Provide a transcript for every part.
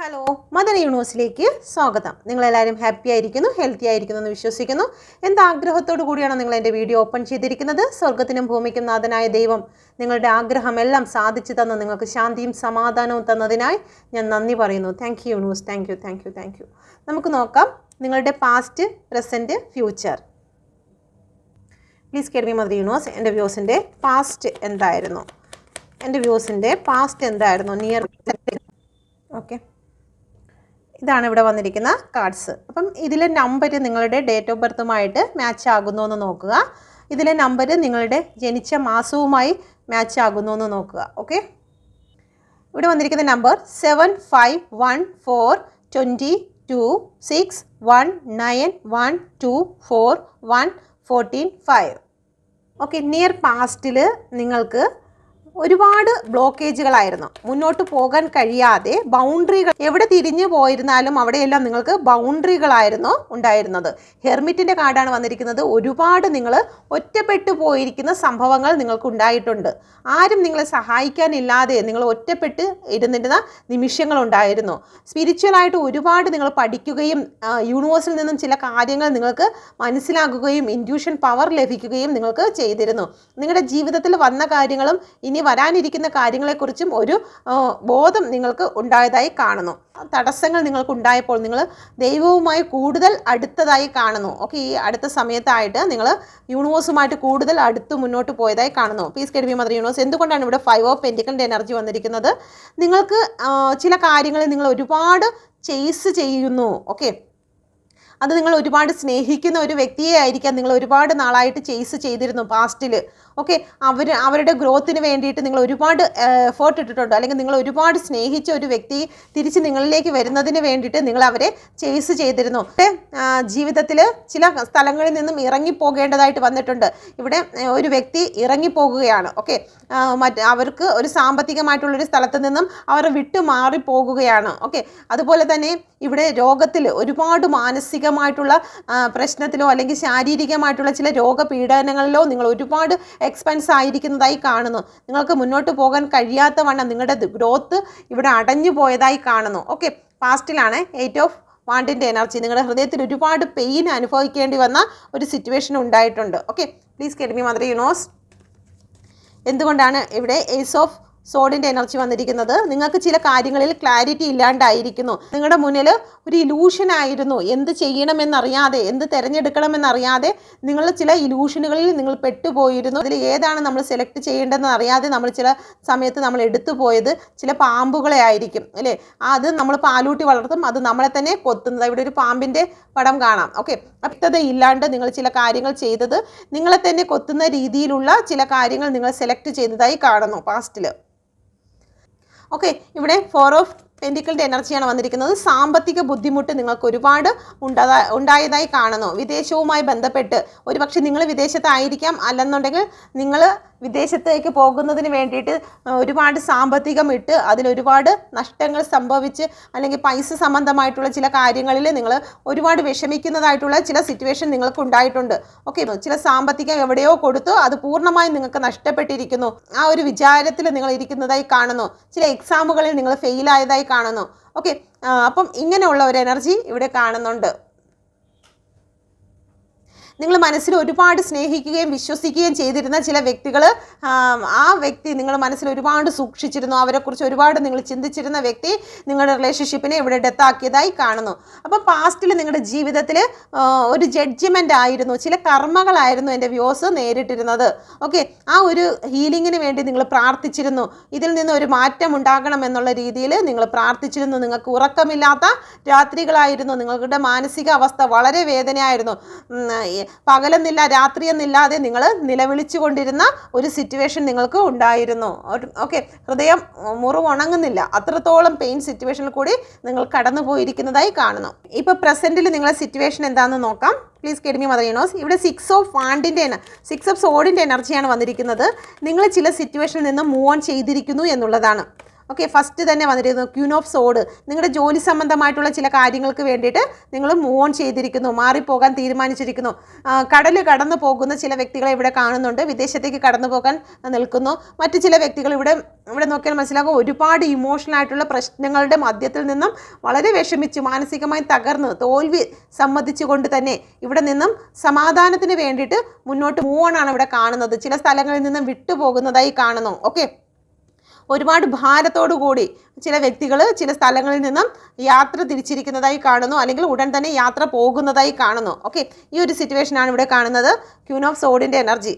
Hello mother യൂണിവേഴ്സിലേക്ക് സ്വാഗതം. നിങ്ങളെല്ലാവരും happy ആയിരിക്കുന്നു ഹെൽത്തി ആയിരിക്കുന്നു എന്ന് വിശ്വസിക്കുന്നു. എന്ത് ആഗ്രഹത്തോടു കൂടിയാണ് നിങ്ങൾ എന്റെ വീഡിയോ ഓപ്പൺ ചെയ്തിരിക്കുന്നത്? സ്വർഗത്തിനും ഭൂമിക്കും നാഥനായ ദൈവം നിങ്ങളുടെ ആഗ്രഹമെല്ലാം സാധിച്ചു തന്ന് നിങ്ങൾക്ക് ശാന്തിയും സമാധാനവും തന്നതിനായി ഞാൻ നന്ദി പറയുന്നു. Thank you universe thank you thank you thank you നമുക്ക് നോക്കാം നിങ്ങളുടെ പാസ്റ്റ് പ്രസന്റ് ഫ്യൂച്ചർ പ്ലീസ് കേൾവി മദർ യൂണിവേഴ്സ്. എന്റെ വ്യൂസിന്റെ പാസ്റ്റ് എന്തായിരുന്നു? എന്റെ വ്യൂസിന്റെ പാസ്റ്റ് എന്തായിരുന്നു? നിയർ ഓക്കെ ഇതാണ് ഇവിടെ വന്നിരിക്കുന്ന കാർഡ്സ് അപ്പം ഇതിലെ നമ്പർ നിങ്ങളുടെ ഡേറ്റ് ഓഫ് ബർത്തുമായിട്ട് മാച്ച് ആകുന്നു എന്ന് നോക്കുക. ഇതിലെ നമ്പർ നിങ്ങളുടെ ജനിച്ച മാസവുമായി മാച്ച് ആകുന്നു എന്ന് നോക്കുക. ഓക്കെ ഇവിടെ വന്നിരിക്കുന്ന number seven five one four twenty two six one nine one two four one fourteen five okay near പാസ്റ്റിൽ നിങ്ങൾക്ക് ഒരുപാട് ബ്ലോക്കേജുകളായിരുന്നു മുന്നോട്ട് പോകാൻ കഴിയാതെ ബൗണ്ടറികൾ എവിടെ തിരിഞ്ഞു പോയിരുന്നാലും അവിടെയെല്ലാം നിങ്ങൾക്ക് ബൗണ്ടറികളായിരുന്നു ഉണ്ടായിരുന്നത്. ഹെർമിറ്റിന്റെ കാർഡാണ് വന്നിരിക്കുന്നത്. ഒരുപാട് നിങ്ങൾ ഒറ്റപ്പെട്ടു പോയിരിക്കുന്ന സംഭവങ്ങൾ നിങ്ങൾക്ക് ഉണ്ടായിട്ടുണ്ട്. ആരും നിങ്ങളെ സഹായിക്കാനില്ലാതെ നിങ്ങൾ ഒറ്റപ്പെട്ട് ഇരുന്നിരുന്ന നിമിഷങ്ങളുണ്ടായിരുന്നു സ്പിരിച്വലായിട്ട് ഒരുപാട് നിങ്ങൾ പഠിക്കുകയും യൂണിവേഴ്സിൽ നിന്നും ചില കാര്യങ്ങൾ നിങ്ങൾക്ക് മനസ്സിലാക്കുകയും ഇൻഡ്യൂഷൻ പവർ ലഭിക്കുകയും നിങ്ങൾക്ക് ചെയ്തിരുന്നു. നിങ്ങളുടെ ജീവിതത്തിൽ വന്ന കാര്യങ്ങളും ഇനി വരാനിരിക്കുന്ന കാര്യങ്ങളെക്കുറിച്ചും ഒരു ബോധം നിങ്ങൾക്ക് ഉണ്ടായതായി കാണുന്നു. തടസ്സങ്ങൾ നിങ്ങൾക്ക് ഉണ്ടായപ്പോൾ നിങ്ങൾ ദൈവവുമായി കൂടുതൽ അടുത്തതായി കാണുന്നു. ഓക്കെ ഈ അടുത്ത സമയത്തായിട്ട് നിങ്ങൾ യൂണിവേഴ്സുമായിട്ട് കൂടുതൽ അടുത്ത് മുന്നോട്ട് പോയതായി കാണുന്നു. പീസ് കെഡ്മി മദർ യൂണിവേഴ്സ് എന്തുകൊണ്ടാണ് ഇവിടെ ഫൈവ് ഓഫ് പെന്റിക്കലിന്റെ എനർജി വന്നിരിക്കുന്നത്? നിങ്ങൾക്ക് ചില കാര്യങ്ങളിൽ നിങ്ങൾ ഒരുപാട് ചേസ് ചെയ്യുന്നു. ഓക്കെ അത് നിങ്ങൾ ഒരുപാട് സ്നേഹിക്കുന്ന ഒരു വ്യക്തിയെ ആയിരിക്കാം. നിങ്ങൾ ഒരുപാട് നാളായിട്ട് ചേസ് ചെയ്തിരുന്നു പാസ്റ്റിൽ ഓക്കെ അവർ അവരുടെ ഗ്രോത്തിന് വേണ്ടിയിട്ട് നിങ്ങൾ ഒരുപാട് എഫേർട്ട് ഇട്ടിട്ടുണ്ട്. അല്ലെങ്കിൽ നിങ്ങൾ ഒരുപാട് സ്നേഹിച്ച ഒരു വ്യക്തി തിരിച്ച് നിങ്ങളിലേക്ക് വരുന്നതിന് വേണ്ടിയിട്ട് നിങ്ങൾ അവരെ ചേസ് ചെയ്തിരുന്നു. ജീവിതത്തിൽ ചില സ്ഥലങ്ങളിൽ നിന്നും ഇറങ്ങിപ്പോകേണ്ടതായിട്ട് വന്നിട്ടുണ്ട്. ഇവിടെ ഒരു വ്യക്തി ഇറങ്ങിപ്പോകുകയാണ്. ഓക്കെ മറ്റ് അവർക്ക് ഒരു സാമ്പത്തികമായിട്ടുള്ളൊരു സ്ഥലത്ത് നിന്നും അവർ വിട്ടു മാറിപ്പോകുകയാണ് ഓക്കെ അതുപോലെ തന്നെ ഇവിടെ രോഗത്തിൽ ഒരുപാട് മാനസികമായിട്ടുള്ള പ്രശ്നത്തിലോ അല്ലെങ്കിൽ ശാരീരികമായിട്ടുള്ള ചില രോഗപീഡനങ്ങളിലോ നിങ്ങൾ ഒരുപാട് എക്സ്പെൻസ് ആയിരിക്കുന്നതായി കാണുന്നു. നിങ്ങൾക്ക് മുന്നോട്ട് പോകാൻ കഴിയാത്ത വണ്ണം നിങ്ങളുടെ ഗ്രോത്ത് ഇവിടെ അടഞ്ഞു പോയതായി കാണുന്നു. ഓക്കെ പാസ്റ്റിലാണ് എയ്റ്റ് ഓഫ് വാണ്ടിന്റെ എനർജി നിങ്ങളുടെ ഹൃദയത്തിൽ ഒരുപാട് പെയിൻ അനുഭവിക്കേണ്ടി വന്ന ഒരു സിറ്റുവേഷൻ ഉണ്ടായിട്ടുണ്ട്. Okay please guide me mother universe എന്തുകൊണ്ടാണ് ഇവിടെ ഏസ് ഓഫ് സോഡിന്റെ എനർജി വന്നിരിക്കുന്നത്. നിങ്ങൾക്ക് ചില കാര്യങ്ങളിൽ ക്ലാരിറ്റി ഇല്ലാണ്ടായിരിക്കുന്നു. നിങ്ങളുടെ മുന്നിൽ ഒരു ഇലൂഷൻ ആയിരുന്നു. എന്ത് ചെയ്യണമെന്നറിയാതെ എന്ത് തിരഞ്ഞെടുക്കണമെന്നറിയാതെ നിങ്ങൾ ചില ഇലൂഷനുകളിൽ നിങ്ങൾ പെട്ടുപോയിരുന്നു. അതിൽ ഏതാണ് നമ്മൾ സെലക്ട് ചെയ്യേണ്ടതെന്ന് അറിയാതെ നമ്മൾ ചില സമയത്ത് നമ്മൾ എടുത്തു പോയത് ചില പാമ്പുകളെ ആയിരിക്കും അല്ലേ? അത് നമ്മൾ പാലൂട്ടി വളർത്തും അത് നമ്മളെ തന്നെ കൊത്തുന്നത്. ഇവിടെ ഒരു പാമ്പിന്റെ പടം കാണാം ഓക്കെ വ്യക്തത ഇല്ലാണ്ട് നിങ്ങൾ ചില കാര്യങ്ങൾ ചെയ്തത് നിങ്ങളെ തന്നെ കൊത്തുന്ന രീതിയിലുള്ള ചില കാര്യങ്ങൾ നിങ്ങൾ സെലക്ട് ചെയ്തതായി കാണുന്നു പാസ്റ്റിൽ ഓക്കെ ഇവിടെ ഫോർ ഓഫ് പെന്റിക്കിളിന്റെ എനർജിയാണ് വന്നിരിക്കുന്നത്. സാമ്പത്തിക ബുദ്ധിമുട്ട് നിങ്ങൾക്ക് ഒരുപാട് ഉണ്ടാ ഉണ്ടായതായി കാണുന്നു. വിദേശവുമായി ബന്ധപ്പെട്ട് ഒരുപക്ഷെ നിങ്ങൾ വിദേശത്തായിരിക്കാം. അല്ലെന്നുണ്ടെങ്കിൽ നിങ്ങൾ വിദേശത്തേക്ക് പോകുന്നതിന് വേണ്ടിയിട്ട് ഒരുപാട് സാമ്പത്തികം ഇട്ട് അതിലൊരുപാട് നഷ്ടങ്ങൾ സംഭവിച്ച് അല്ലെങ്കിൽ പൈസ സംബന്ധമായിട്ടുള്ള ചില കാര്യങ്ങളിൽ നിങ്ങൾ ഒരുപാട് വിഷമിക്കുന്നതായിട്ടുള്ള ചില സിറ്റുവേഷൻ നിങ്ങൾക്ക് ഉണ്ടായിട്ടുണ്ട്. ഓക്കെ ചില സാമ്പത്തികം എവിടെയോ കൊടുത്തു. അത് പൂർണമായും നിങ്ങൾക്ക് നഷ്ടപ്പെട്ടിരിക്കുന്നു. ആ ഒരു വിചാരത്തിൽ നിങ്ങൾ ഇരിക്കുന്നതായി കാണുന്നു. ചില എക്സാമുകളിൽ നിങ്ങൾ ഫെയിലായതായി കാണുന്നു. ഓക്കെ അപ്പം ഇങ്ങനെയുള്ള ഒരു എനർജി ഇവിടെ കാണുന്നുണ്ട്. നിങ്ങൾ മനസ്സിൽ ഒരുപാട് സ്നേഹിക്കുകയും വിശ്വസിക്കുകയും ചെയ്തിരുന്ന ചില വ്യക്തികൾ ആ വ്യക്തി നിങ്ങൾ മനസ്സിൽ ഒരുപാട് സൂക്ഷിച്ചിരുന്നു. അവരെക്കുറിച്ച് ഒരുപാട് നിങ്ങൾ ചിന്തിച്ചിരുന്ന വ്യക്തി നിങ്ങളുടെ റിലേഷൻഷിപ്പിനെ ഇവിടെ ഡെത്താക്കിയതായി കാണുന്നു. അപ്പോൾ പാസ്റ്റിൽ നിങ്ങളുടെ ജീവിതത്തിൽ ഒരു ജഡ്ജ്മെന്റ് ആയിരുന്നു ചില കർമ്മകളായിരുന്നു എന്റെ വ്യൂസ് നേരിട്ടിരുന്നത്. ഓക്കെ ആ ഒരു ഹീലിങ്ങിന് വേണ്ടി നിങ്ങൾ പ്രാർത്ഥിച്ചിരുന്നു. ഇതിൽ നിന്ന് ഒരു മാറ്റം ഉണ്ടാകണം എന്നുള്ള രീതിയിൽ നിങ്ങൾ പ്രാർത്ഥിച്ചിരുന്നു. നിങ്ങൾക്ക് ഉറക്കമില്ലാത്ത രാത്രികളായിരുന്നു. നിങ്ങളുടെ മാനസിക അവസ്ഥ വളരെ വേദനയായിരുന്നു. പകലെന്നില്ല രാത്രിയെന്നില്ലാതെ നിങ്ങൾ നിലവിളിച്ചു കൊണ്ടിരുന്ന ഒരു സിറ്റുവേഷൻ നിങ്ങൾക്ക് ഉണ്ടായിരുന്നു. ഓക്കെ ഹൃദയം മുറിവുണങ്ങുന്നില്ല. അത്രത്തോളം പെയിൻ സിറ്റുവേഷനിൽ കൂടി നിങ്ങൾ കടന്നു പോയിരിക്കുന്നതായി കാണുന്നു. ഇപ്പോൾ പ്രസന്റിൽ നിങ്ങളെ സിറ്റുവേഷൻ എന്താണെന്ന് നോക്കാം. Please guide me mother universe ഇവിടെ സിക്സ് ഓഫ് വാണ്ടിന്റെ സിക്സ് ഓഫ് സോഡിന്റെ എനർജിയാണ് വന്നിരിക്കുന്നത്. നിങ്ങൾ ചില സിറ്റുവേഷനിൽ നിന്ന് മൂവ് ഓൺ ചെയ്തിരിക്കുന്നു എന്നുള്ളതാണ്. ഓക്കെ ഫസ്റ്റ് തന്നെ വന്നിരുന്നു ക്യൂൻ ഓഫ് സോഡ് നിങ്ങളുടെ ജോലി സംബന്ധമായിട്ടുള്ള ചില കാര്യങ്ങൾക്ക് വേണ്ടിയിട്ട് നിങ്ങൾ മൂവ് ഓൺ ചെയ്തിരിക്കുന്നു മാറിപ്പോകാൻ തീരുമാനിച്ചിരിക്കുന്നു. കടൽ കടന്നു പോകുന്ന ചില വ്യക്തികളെ ഇവിടെ കാണുന്നുണ്ട് വിദേശത്തേക്ക് കടന്നു പോകാൻ നിൽക്കുന്നു. മറ്റു ചില വ്യക്തികൾ ഇവിടെ ഇവിടെ നോക്കിയാൽ മനസ്സിലാകും ഒരുപാട് ഇമോഷണൽ ആയിട്ടുള്ള പ്രശ്നങ്ങളുടെ മധ്യത്തിൽ നിന്നും വളരെ വിഷമിച്ച് മാനസികമായി തകർന്ന് തോൽവി സമ്മതിച്ചുകൊണ്ട് തന്നെ ഇവിടെ നിന്നും സമാധാനത്തിന് വേണ്ടിയിട്ട് മുന്നോട്ട് മൂവ് ഓൺ ആണ് ഇവിടെ കാണുന്നത്. ചില സ്ഥലങ്ങളിൽ നിന്നും വിട്ടുപോകുന്നതായി കാണുന്നു. ഓക്കെ ഒരുപാട് ഭാരത്തോടു കൂടി ചില വ്യക്തികൾ ചില സ്ഥലങ്ങളിൽ നിന്നും യാത്ര തിരിച്ചിരിക്കുന്നതായി കാണുന്നു അല്ലെങ്കിൽ ഉടൻ തന്നെ യാത്ര പോകുന്നതായി കാണുന്നു. ഓക്കെ ഈ ഒരു സിറ്റുവേഷനാണ് ഇവിടെ കാണുന്നത്. ക്യൂൻ ഓഫ് സോഡിന്റെ എനർജി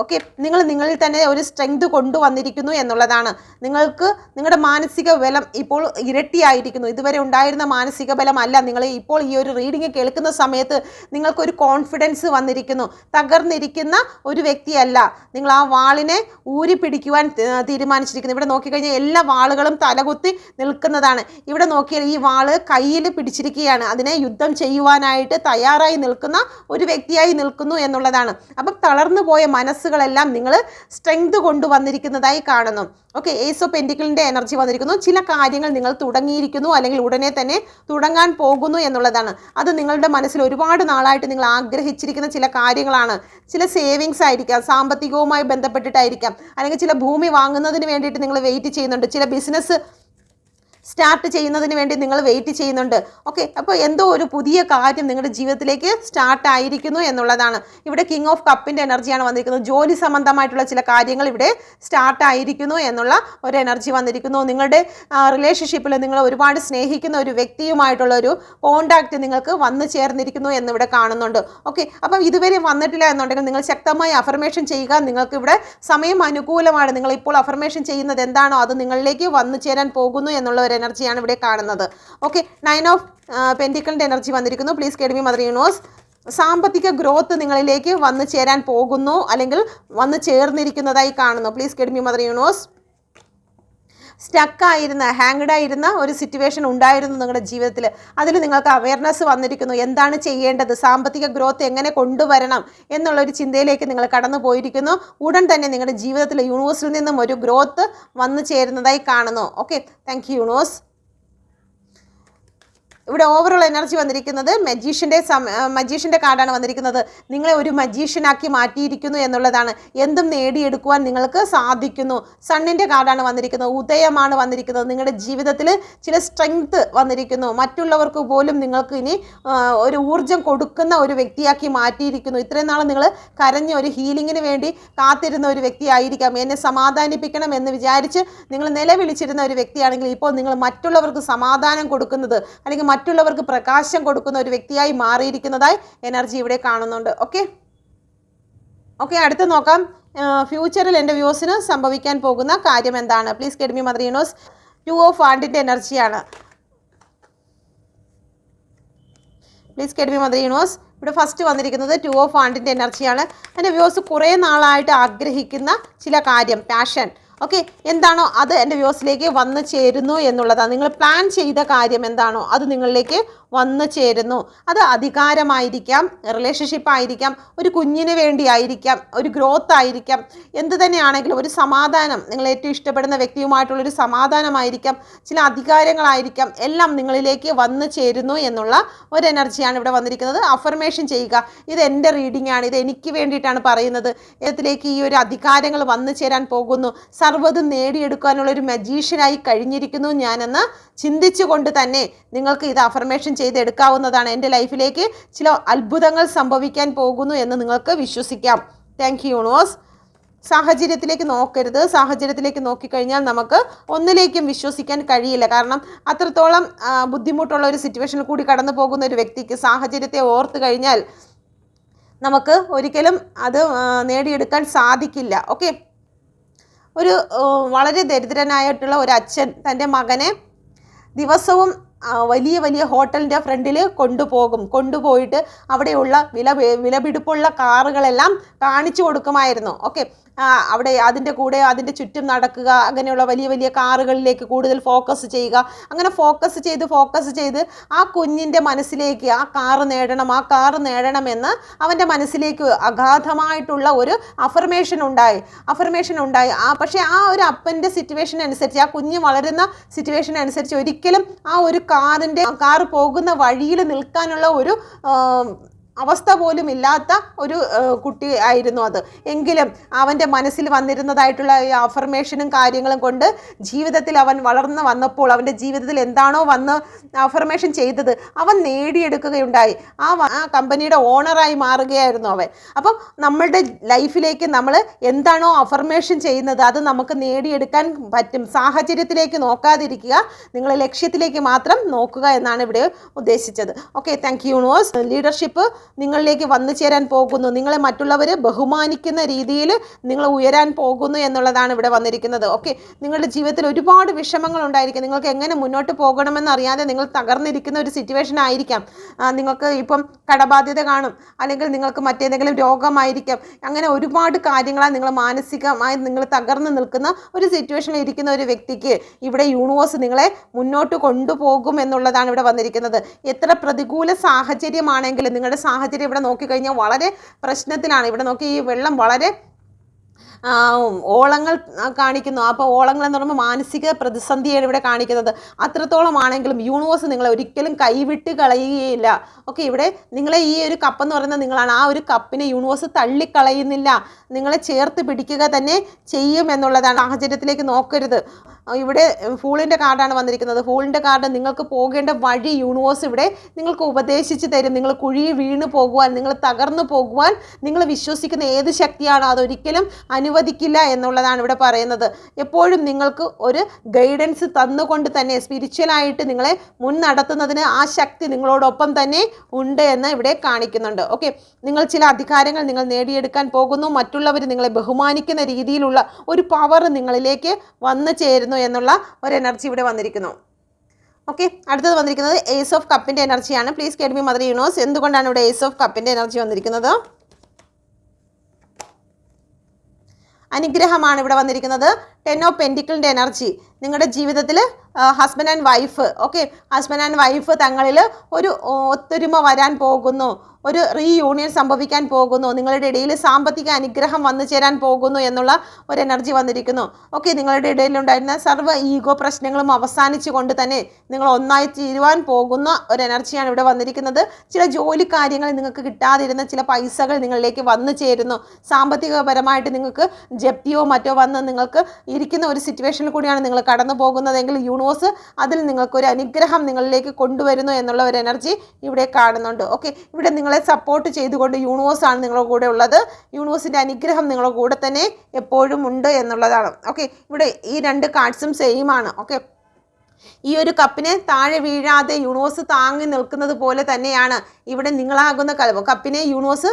ഓക്കെ നിങ്ങൾ നിങ്ങളിൽ തന്നെ ഒരു സ്ട്രെങ്ത് കൊണ്ടുവന്നിരിക്കുന്നു എന്നുള്ളതാണ്. നിങ്ങൾക്ക് നിങ്ങളുടെ മാനസിക ബലം ഇപ്പോൾ ഇരട്ടിയായിരിക്കുന്നു. ഇതുവരെ ഉണ്ടായിരുന്ന മാനസിക ബലം അല്ല നിങ്ങൾ ഇപ്പോൾ ഈ ഒരു റീഡിങ് കേൾക്കുന്ന സമയത്ത് നിങ്ങൾക്കൊരു കോൺഫിഡൻസ് വന്നിരിക്കുന്നു. തകർന്നിരിക്കുന്ന ഒരു വ്യക്തിയല്ല. നിങ്ങൾ ആ വാളിനെ ഊരി പിടിക്കുവാൻ തീരുമാനിച്ചിരിക്കുന്നു. ഇവിടെ നോക്കിക്കഴിഞ്ഞാൽ എല്ലാ വാളുകളും തലകുത്തി നിൽക്കുന്നതാണ്. ഇവിടെ നോക്കിയാൽ ഈ വാൾ കയ്യിൽ പിടിച്ചിരിക്കുകയാണ്. അതിനെ യുദ്ധം ചെയ്യുവാനായിട്ട് തയ്യാറായി നിൽക്കുന്ന ഒരു വ്യക്തിയായി നിൽക്കുന്നു എന്നുള്ളതാണ്. അപ്പം തളർന്നു പോയ മനസ്സുകളെല്ലാം നിങ്ങൾ സ്ട്രെങ്ത് കൊണ്ടുവന്നിരിക്കുന്നതായി കാണുന്നു. ഓക്കെ ഏസ് ഓഫ് പെന്റിക്കിളിന്റെ എനർജി വന്നിരിക്കുന്നു. ചില കാര്യങ്ങൾ നിങ്ങൾ തുടങ്ങിയിരിക്കുന്നു അല്ലെങ്കിൽ ഉടനെ തന്നെ തുടങ്ങാൻ പോകുന്നു എന്നുള്ളതാണ്. അത് നിങ്ങളുടെ മനസ്സിൽ ഒരുപാട് നാളായിട്ട് നിങ്ങൾ ആഗ്രഹിച്ചിരിക്കുന്ന ചില കാര്യങ്ങളാണ്. ചില സേവിങ്സ് ആയിരിക്കാം സാമ്പത്തികവുമായി ബന്ധപ്പെട്ടിട്ടായിരിക്കാം. അല്ലെങ്കിൽ ചില ഭൂമി വാങ്ങുന്നതിന് വേണ്ടിയിട്ട് നിങ്ങൾ വെയിറ്റ് ചെയ്യുന്നുണ്ട്. ചില ബിസിനസ് സ്റ്റാർട്ട് ചെയ്യുന്നതിന് വേണ്ടി നിങ്ങൾ വെയിറ്റ് ചെയ്യുന്നുണ്ട്. ഓക്കെ അപ്പോൾ എന്തോ ഒരു പുതിയ കാര്യം നിങ്ങളുടെ ജീവിതത്തിലേക്ക് സ്റ്റാർട്ട് ആയിരിക്കുന്നു എന്നുള്ളതാണ്. ഇവിടെ കിങ് ഓഫ് കപ്പിന്റെ എനർജിയാണ് വന്നിരിക്കുന്നത്. ജോലി സംബന്ധമായിട്ടുള്ള ചില കാര്യങ്ങൾ ഇവിടെ സ്റ്റാർട്ട് ആയിരിക്കുന്നു എന്നുള്ള ഒരു എനർജി വന്നിരിക്കുന്നു. നിങ്ങളുടെ റിലേഷൻഷിപ്പിൽ നിങ്ങൾ ഒരുപാട് സ്നേഹിക്കുന്ന ഒരു വ്യക്തിയുമായിട്ടുള്ള ഒരു കോണ്ടാക്റ്റ് നിങ്ങൾക്ക് വന്നു ചേർന്നിരിക്കുന്നു എന്നിവിടെ കാണുന്നുണ്ട്. ഓക്കെ അപ്പം ഇതുവരെ വന്നിട്ടില്ല എന്നുണ്ടെങ്കിൽ നിങ്ങൾ ശക്തമായി അഫർമേഷൻ ചെയ്യുക. നിങ്ങൾക്ക് ഇവിടെ സമയം അനുകൂലമാണ്. നിങ്ങൾ ഇപ്പോൾ അഫർമേഷൻ ചെയ്യുന്നത് എന്താണോ അത് നിങ്ങളിലേക്ക് വന്നു ചേരാൻ പോകുന്നു എന്നുള്ള എനർജിയാണ് ഇവിടെ കാണുന്നത്. ഓക്കെ നയൻ ഓഫ് പെന്റിക്കളിന്റെ എനർജി വന്നിരിക്കുന്നു. Please guide me mother universe സാമ്പത്തിക ഗ്രോത്ത് നിങ്ങളിലേക്ക് വന്നു ചേരാൻ പോകുന്നു അല്ലെങ്കിൽ വന്നു ചേർന്നിരിക്കുന്നതായി കാണുന്നു. Please guide me mother universe സ്റ്റക്കായിരുന്ന hanged ആയിരുന്ന ഒരു സിറ്റുവേഷൻ ഉണ്ടായിരുന്നു നിങ്ങളുടെ ജീവിതത്തിൽ അതിൽ നിങ്ങൾക്ക് അവയർനെസ് വന്നിരിക്കുന്നു. എന്താണ് ചെയ്യേണ്ടത്? സാമ്പത്തിക ഗ്രോത്ത് എങ്ങനെ കൊണ്ടുവരണം എന്നുള്ള ഒരു ചിന്തയിലേക്ക് നിങ്ങൾ കടന്നു പോയിരിക്കുന്നു. ഉടൻ തന്നെ നിങ്ങളുടെ ജീവിതത്തിൽ യൂണിവേഴ്സിൽ നിന്നും ഒരു ഗ്രോത്ത് വന്നു ചേരുന്നതായി കാണുന്നു. ഓക്കെ താങ്ക് യു യൂണിവേഴ്സ് ഇവിടെ ഓവറോൾ എനർജി വന്നിരിക്കുന്നത് മജീഷ്യന്റെ മജീഷ്യന്റെ കാർഡാണ് വന്നിരിക്കുന്നത്. നിങ്ങളെ ഒരു മജീഷ്യനാക്കി മാറ്റിയിരിക്കുന്നു എന്നുള്ളതാണ്. എന്തും നേടിയെടുക്കുവാൻ നിങ്ങൾക്ക് സാധിക്കുന്നു. സണ്ണിന്റെ കാർഡാണ് വന്നിരിക്കുന്നത്. ഉദയമാണ് വന്നിരിക്കുന്നത്. നിങ്ങളുടെ ജീവിതത്തിൽ ചില സ്ട്രെങ്ത് വന്നിരിക്കുന്നു. മറ്റുള്ളവർക്ക് പോലും നിങ്ങൾക്ക് ഇനി ഒരു ഊർജം കൊടുക്കുന്ന ഒരു വ്യക്തിയാക്കി മാറ്റിയിരിക്കുന്നു. ഇത്രയും നാൾ നിങ്ങൾ കരഞ്ഞ ഒരു ഹീലിങ്ങിന് വേണ്ടി കാത്തിരുന്ന ഒരു വ്യക്തിയായിരിക്കാം എന്നെ സമാധാനിപ്പിക്കണം എന്ന് വിചാരിച്ച് നിങ്ങൾ നിലവിളിച്ചിരുന്ന ഒരു വ്യക്തിയാണെങ്കിൽ ഇപ്പോൾ നിങ്ങൾ മറ്റുള്ളവർക്ക് സമാധാനം കൊടുക്കുന്നത് അല്ലെങ്കിൽ മറ്റുള്ളവർക്ക് പ്രകാശം കൊടുക്കുന്ന ഒരു വ്യക്തിയായി മാറിയിരിക്കുന്നതായി എനർജി ഇവിടെ കാണുന്നുണ്ട്. ഓക്കെ ഓക്കെ അടുത്ത് നോക്കാം. ഫ്യൂച്ചറിൽ എന്റെ വ്യൂസിന് സംഭവിക്കാൻ പോകുന്ന കാര്യം എന്താണ്? പ്ലീസ് കെഡ്മി മദർ യൂണോസ് ടു ഓഫ് ആണ്ടിന്റെ എനർജിയാണ്. പ്ലീസ് കെഡ്മി മദർ യൂണോസ് ഇവിടെ ഫസ്റ്റ് വന്നിരിക്കുന്നത് ടു ഓഫ് ആണ്ടിന്റെ എനർജിയാണ്. എന്റെ വ്യൂസ് കുറേ നാളായിട്ട് ആഗ്രഹിക്കുന്ന ചില കാര്യം പാഷൻ ഓക്കെ എന്താണോ അത് എന്റെ വ്യൂസിലേക്ക് വന്നു ചേരുന്നു എന്നുള്ളതാണ്. നിങ്ങൾ പ്ലാൻ ചെയ്ത കാര്യം എന്താണോ അത് നിങ്ങളിലേക്ക് വന്നു ചേരുന്നു. അത് അധികാരമായിരിക്കാം റിലേഷൻഷിപ്പ് ആയിരിക്കാം ഒരു കുഞ്ഞിന് വേണ്ടി ആയിരിക്കാം ഒരു ഗ്രോത്ത് ആയിരിക്കാം. എന്ത് തന്നെയാണെങ്കിലും ഒരു സമാധാനം നിങ്ങൾ ഏറ്റവും ഇഷ്ടപ്പെടുന്ന വ്യക്തിയുമായിട്ടുള്ളൊരു സമാധാനമായിരിക്കാം ചില അധികാരങ്ങളായിരിക്കാം എല്ലാം നിങ്ങളിലേക്ക് വന്നു ചേരുന്നു എന്നുള്ള ഒരു എനർജിയാണ് ഇവിടെ വന്നിരിക്കുന്നത്. അഫർമേഷൻ ചെയ്യുക ഇത് എന്റെ റീഡിംഗ് ആണ് ഇത് എനിക്ക് വേണ്ടിയിട്ടാണ് പറയുന്നത്. ഇതിലേക്ക് ഈ ഒരു അധികാരങ്ങൾ വന്നു ചേരാൻ പോകുന്നു. സർവതും നേടിയെടുക്കാനുള്ള ഒരു മജീഷ്യനായി കഴിഞ്ഞിരിക്കുന്നു ഞാനെന്ന് ചിന്തിച്ചുകൊണ്ട് തന്നെ നിങ്ങൾക്ക് ഇത് അഫർമേഷൻ ചെയ്തെടുക്കാവുന്നതാണ് എന്റെ ലൈഫിലേക്ക്. ചില അത്ഭുതങ്ങൾ സംഭവിക്കാൻ പോകുന്നു എന്ന് നിങ്ങൾക്ക് വിശ്വസിക്കാം. താങ്ക് യു യൂണിവേഴ്സ് സാഹചര്യത്തിലേക്ക് നോക്കരുത്. സാഹചര്യത്തിലേക്ക് നോക്കിക്കഴിഞ്ഞാൽ നമുക്ക് ഒന്നിലേക്കും വിശ്വസിക്കാൻ കഴിയില്ല. കാരണം അത്രത്തോളം ബുദ്ധിമുട്ടുള്ള ഒരു സിറ്റുവേഷനിൽ കൂടി കടന്നു പോകുന്ന ഒരു വ്യക്തിക്ക് സാഹചര്യത്തെ ഓർത്ത് കഴിഞ്ഞാൽ നമുക്ക് ഒരിക്കലും അത് നേടിയെടുക്കാൻ സാധിക്കില്ല. ഓക്കെ ഒരു വളരെ ദരിദ്രനായിട്ടുള്ള ഒരു അച്ഛൻ തന്റെ മകനെ ദിവസവും വലിയ വലിയ ഹോട്ടലിന്റെ ഫ്രണ്ടിൽ കൊണ്ടുപോകും. കൊണ്ടുപോയിട്ട് അവിടെയുള്ള വില വിലപിടിപ്പുള്ള കാറുകളെല്ലാം കാണിച്ചു കൊടുക്കുമായിരുന്നു. ഓക്കെ. അവിടെ അതിന്റെ കൂടെ അതിന്റെ ചുറ്റും നടക്കുക അങ്ങനെയുള്ള വലിയ വലിയ കാറുകളിലേക്ക് കൂടുതൽ ഫോക്കസ് ചെയ്യുക. അങ്ങനെ ഫോക്കസ് ചെയ്ത് ഫോക്കസ് ചെയ്ത് ആ കുഞ്ഞിന്റെ മനസ്സിലേക്ക് ആ കാറ് നേടണം ആ കാറ് നേടണമെന്ന് അവന്റെ മനസ്സിലേക്ക് അഗാധമായിട്ടുള്ള ഒരു അഫർമേഷൻ ഉണ്ടായി. അഫർമേഷൻ ഉണ്ടായി. ആ പക്ഷേ ആ ഒരു അപ്പന്റെ സിറ്റുവേഷൻ അനുസരിച്ച് ആ കുഞ്ഞ് വളരുന്ന സിറ്റുവേഷൻ അനുസരിച്ച് ഒരിക്കലും ആ ഒരു കാറിന്റെ കാറ് പോകുന്ന വഴിയിൽ നിൽക്കാനുള്ള ഒരു അവസ്ഥ പോലും ഇല്ലാത്ത ഒരു കുട്ടി ആയിരുന്നു അത്. എങ്കിലും അവന്റെ മനസ്സിൽ വന്നിരുന്നതായിട്ടുള്ള ഈ അഫർമേഷനും കാര്യങ്ങളും കൊണ്ട് ജീവിതത്തിൽ അവൻ വളർന്നു വന്നപ്പോൾ അവന്റെ ജീവിതത്തിൽ എന്താണോ വന്ന് അഫർമേഷൻ ചെയ്തത് അവൻ നേടിയെടുക്കുകയുണ്ടായി. ആ ആ കമ്പനിയുടെ ഓണറായി മാറുകയായിരുന്നു അവൻ. അപ്പം നമ്മളുടെ ലൈഫിലേക്ക് നമ്മൾ എന്താണോ അഫർമേഷൻ ചെയ്യുന്നത് അത് നമുക്ക് നേടിയെടുക്കാൻ പറ്റും. സാഹചര്യത്തിലേക്ക് നോക്കാതിരിക്കുക. നിങ്ങൾ ലക്ഷ്യത്തിലേക്ക് മാത്രം നോക്കുക എന്നാണ് ഇവിടെ ഉദ്ദേശിച്ചത്. Okay thank you universe leadership നിങ്ങളിലേക്ക് വന്നു ചേരാൻ പോകുന്നു. നിങ്ങളെ മറ്റുള്ളവർ ബഹുമാനിക്കുന്ന രീതിയിൽ നിങ്ങൾ ഉയരാൻ പോകുന്നു എന്നുള്ളതാണ് ഇവിടെ വന്നിരിക്കുന്നത്. ഓക്കെ നിങ്ങളുടെ ജീവിതത്തിൽ ഒരുപാട് വിഷമങ്ങൾ ഉണ്ടായിരിക്കും. നിങ്ങൾക്ക് എങ്ങനെ മുന്നോട്ട് പോകണമെന്ന് അറിയാതെ നിങ്ങൾ തകർന്നിരിക്കുന്ന ഒരു സിറ്റുവേഷൻ ആയിരിക്കാം. നിങ്ങൾക്ക് ഇപ്പം കടബാധ്യത കാണും. അല്ലെങ്കിൽ നിങ്ങൾക്ക് മറ്റേതെങ്കിലും രോഗമായിരിക്കാം. അങ്ങനെ ഒരുപാട് കാര്യങ്ങളാണ് നിങ്ങൾ മാനസികമായി നിങ്ങൾ തകർന്ന് നിൽക്കുന്ന ഒരു സിറ്റുവേഷനിൽ ഇരിക്കുന്ന ഒരു വ്യക്തിക്ക് ഇവിടെ യൂണിവേഴ്സ് നിങ്ങളെ മുന്നോട്ട് കൊണ്ടുപോകും എന്നുള്ളതാണ് ഇവിടെ വന്നിരിക്കുന്നത്. എത്ര പ്രതികൂല സാഹചര്യമാണെങ്കിലും നിങ്ങളുടെ സാഹചര്യം ഇവിടെ നോക്കിക്കഴിഞ്ഞാൽ വളരെ പ്രശ്നത്തിലാണ്. ഇവിടെ നോക്കി ഈ വെള്ളം വളരെ ഓളങ്ങൾ കാണിക്കുന്നു. അപ്പോൾ ഓളങ്ങൾ എന്ന് പറയുമ്പോൾ മാനസിക പ്രതിസന്ധിയാണ് ഇവിടെ കാണിക്കുന്നത്. അത്രത്തോളം ആണെങ്കിലും യൂണിവേഴ്സ് നിങ്ങളെ ഒരിക്കലും കൈവിട്ട് കളയുകയില്ല. ഓക്കെ ഇവിടെ നിങ്ങളെ ഈ ഒരു കപ്പ് എന്ന് പറയുന്നത് നിങ്ങളാണ്. ആ ഒരു കപ്പിനെ യൂണിവേഴ്സ് തള്ളിക്കളയുന്നില്ല. നിങ്ങളെ ചേർത്ത് പിടിക്കുക തന്നെ ചെയ്യും എന്നുള്ളതാണ്. സാഹചര്യത്തിലേക്ക് നോക്കരുത്. ഇവിടെ ഫൂളിന്റെ കാർഡാണ് വന്നിരിക്കുന്നത്. ഫൂളിന്റെ കാർഡ് നിങ്ങൾക്ക് പോകേണ്ട വഴി യൂണിവേഴ്സ് ഇവിടെ നിങ്ങൾക്ക് ഉപദേശിച്ച് തരും. നിങ്ങൾ കുഴി വീണ് പോകുവാൻ നിങ്ങൾ തകർന്നു പോകുവാൻ നിങ്ങൾ വിശ്വസിക്കുന്ന ഏത് ശക്തിയാണോ അതൊരിക്കലും അനുവദിക്കില്ല എന്നുള്ളതാണ് ഇവിടെ പറയുന്നത്. എപ്പോഴും നിങ്ങൾക്ക് ഒരു ഗൈഡൻസ് തന്നുകൊണ്ട് തന്നെ സ്പിരിച്വലായിട്ട് നിങ്ങളെ മുൻ നടത്തുന്നതിന് ആ ശക്തി നിങ്ങളോടൊപ്പം തന്നെ ഉണ്ട് എന്ന് ഇവിടെ കാണിക്കുന്നുണ്ട്. ഓക്കെ നിങ്ങൾ ചില അധികാരങ്ങൾ നിങ്ങൾ നേടിയെടുക്കാൻ പോകുന്നു. മറ്റുള്ളവർ നിങ്ങളെ ബഹുമാനിക്കുന്ന രീതിയിലുള്ള ഒരു പവർ നിങ്ങളിലേക്ക് വന്നു ചേരുന്നു. എന്നുള്ള ഒരു എനർജി ഇവിടെ വന്നിരിക്കുന്നു. ഓക്കെ അടുത്തത് വന്നിരിക്കുന്നത് ഏസ് ഓഫ് കപ്പിന്റെ എനർജിയാണ് പ്ലീസ് കേഡ്മി മദർ യൂണോസ് എന്തുകൊണ്ടാണ് ഇവിടെ ഏസ് ഓഫ് കപ്പിന്റെ എനർജി വന്നിരിക്കുന്നത്? അനുഗ്രഹമാണ് ഇവിടെ വന്നിരിക്കുന്നത്. ടെൻ ഓഫ് പെന്റിക്കിളിന്റെ എനർജി നിങ്ങളുടെ ജീവിതത്തിൽ husband and wife okay? Husband and wife തങ്ങളിൽ ഒരു ഒത്തൊരുമ വരാൻ പോകുന്നു ഒരു റീയൂണിയൻ സംഭവിക്കാൻ പോകുന്നു നിങ്ങളുടെ ഇടയിൽ സാമ്പത്തിക അനുഗ്രഹം വന്നു ചേരാൻ പോകുന്നു എന്നുള്ള ഒരു എനർജി വന്നിരിക്കുന്നു. ഓക്കെ നിങ്ങളുടെ ഇടയിലുണ്ടായിരുന്ന സർവ ഈഗോ പ്രശ്നങ്ങളും അവസാനിച്ചു കൊണ്ട് തന്നെ നിങ്ങൾ ഒന്നായി തീരുവാൻ പോകുന്ന ഒരു എനർജിയാണ് ഇവിടെ വന്നിരിക്കുന്നത്. ചില ജോലി കാര്യങ്ങൾ നിങ്ങൾക്ക് കിട്ടാതിരുന്ന ചില പൈസകൾ നിങ്ങളിലേക്ക് വന്നു ചേരുന്നു. സാമ്പത്തികപരമായിട്ട് നിങ്ങൾക്ക് ജപ്തിയോ മറ്റോ വന്ന് നിങ്ങൾക്ക് ഇരിക്കുന്ന ഒരു സിറ്റുവേഷനിൽ കൂടിയാണ് നിങ്ങൾ കടന്നു പോകുന്നതെങ്കിൽ യൂണിവേഴ്സ് അതിൽ നിങ്ങൾക്ക് ഒരു അനുഗ്രഹം നിങ്ങളിലേക്ക് കൊണ്ടുവരുന്നു എന്നുള്ള ഒരു എനർജി ഇവിടെ കാണുന്നുണ്ട്. ഓക്കെ ഇവിടെ നിങ്ങളെ സപ്പോർട്ട് ചെയ്തുകൊണ്ട് യൂണിവേഴ്സ് ആണ് നിങ്ങളുടെ കൂടെ ഉള്ളത്. യൂണിവേഴ്സിന്റെ അനുഗ്രഹം നിങ്ങളുടെ കൂടെ തന്നെ എപ്പോഴും ഉണ്ട് എന്നുള്ളതാണ്. ഓക്കെ ഇവിടെ ഈ രണ്ട് കാർഡ്സും ആണ്. ഓക്കെ ഈ ഒരു കപ്പിനെ താഴെ വീഴാതെ യൂണിവേഴ്സ് താങ്ങി നിൽക്കുന്നത് പോലെ തന്നെയാണ് ഇവിടെ നിങ്ങളാകുന്ന കലവ് കപ്പിനെ യൂണിവേഴ്സ്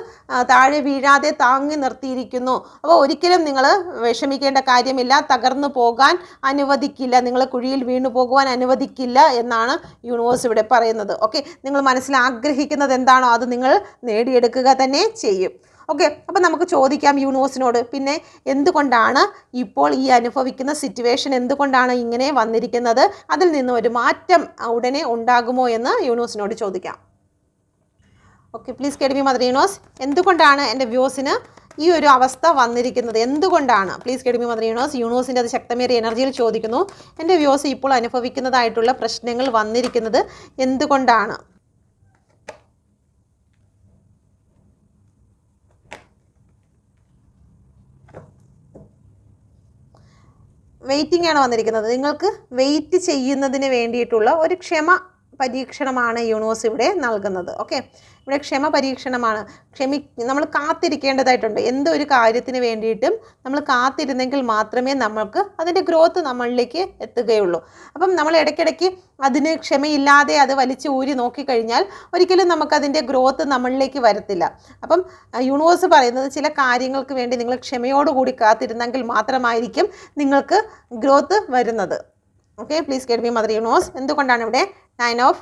താഴെ വീഴാതെ താങ്ങി നിർത്തിയിരിക്കുന്നു. അപ്പോൾ ഒരിക്കലും നിങ്ങൾ വിഷമിക്കേണ്ട കാര്യമില്ല. തകർന്നു പോകാൻ അനുവദിക്കില്ല. നിങ്ങൾ കുഴിയിൽ വീണു പോകുവാൻ അനുവദിക്കില്ല എന്നാണ് യൂണിവേഴ്സ് ഇവിടെ പറയുന്നത്. ഓക്കെ? നിങ്ങൾ മനസ്സിൽ ആഗ്രഹിക്കുന്നത് എന്താണോ അത് നിങ്ങൾ നേടിയെടുക്കുക തന്നെ ചെയ്യും. ഓക്കെ അപ്പം നമുക്ക് ചോദിക്കാം യൂണിവേഴ്സിനോട് പിന്നെ എന്തുകൊണ്ടാണ് ഇപ്പോൾ ഈ അനുഭവിക്കുന്ന സിറ്റുവേഷൻ എന്തുകൊണ്ടാണ് ഇങ്ങനെ വന്നിരിക്കുന്നത്? അതിൽ നിന്ന് ഒരു മാറ്റം ഉടനെ ഉണ്ടാകുമോ എന്ന് യൂണിവേഴ്സിനോട് ചോദിക്കാം. ഓക്കെ പ്ലീസ് കേട്ടി മദർ യൂണിവേഴ്സ് എന്തുകൊണ്ടാണ് എന്റെ വ്യൂസിന് ഈ ഒരു അവസ്ഥ വന്നിരിക്കുന്നത്? എന്തുകൊണ്ടാണ്? പ്ലീസ് കെഡമി മദർ യൂണിവേഴ്സ് യൂണിവേഴ്സിന്റെ അത് ശക്തമേറിയ എനർജിയിൽ ചോദിക്കുന്നു. എന്റെ വ്യൂസ് ഇപ്പോൾ അനുഭവിക്കുന്നതായിട്ടുള്ള പ്രശ്നങ്ങൾ വന്നിരിക്കുന്നത് എന്തുകൊണ്ടാണ്? വെയിറ്റിംഗ് ആണ് വന്നിരിക്കുന്നത്. നിങ്ങൾക്ക് വെയിറ്റ് ചെയ്യുന്നതിന് വേണ്ടിയിട്ടുള്ള ഒരു ക്ഷമ പരീക്ഷണമാണ് യൂണിവേഴ്സ് ഇവിടെ നൽകുന്നത്. ഓക്കെ? ഇവിടെ ക്ഷമ പരീക്ഷണമാണ്. ക്ഷമി നമ്മൾ കാത്തിരിക്കേണ്ടതായിട്ടുണ്ട്. എന്തൊരു കാര്യത്തിന് വേണ്ടിയിട്ടും നമ്മൾ കാത്തിരുന്നെങ്കിൽ മാത്രമേ നമ്മൾക്ക് അതിന്റെ ഗ്രോത്ത് നമ്മളിലേക്ക് എത്തുകയുള്ളൂ. അപ്പം നമ്മൾ ഇടയ്ക്കിടയ്ക്ക് അതിന് ക്ഷമയില്ലാതെ അത് വലിച്ചു ഊരി നോക്കിക്കഴിഞ്ഞാൽ ഒരിക്കലും നമുക്കതിന്റെ ഗ്രോത്ത് നമ്മളിലേക്ക് വരത്തില്ല. അപ്പം യൂണിവേഴ്സ് പറയുന്നത് ചില കാര്യങ്ങൾക്ക് വേണ്ടി നിങ്ങൾ ക്ഷമയോടുകൂടി കാത്തിരുന്നെങ്കിൽ മാത്രമായിരിക്കും നിങ്ങൾക്ക് ഗ്രോത്ത് വരുന്നത്. Okay please get me mother universe എന്തുകൊണ്ടാണ് ഇവിടെ നയൻ ഓഫ്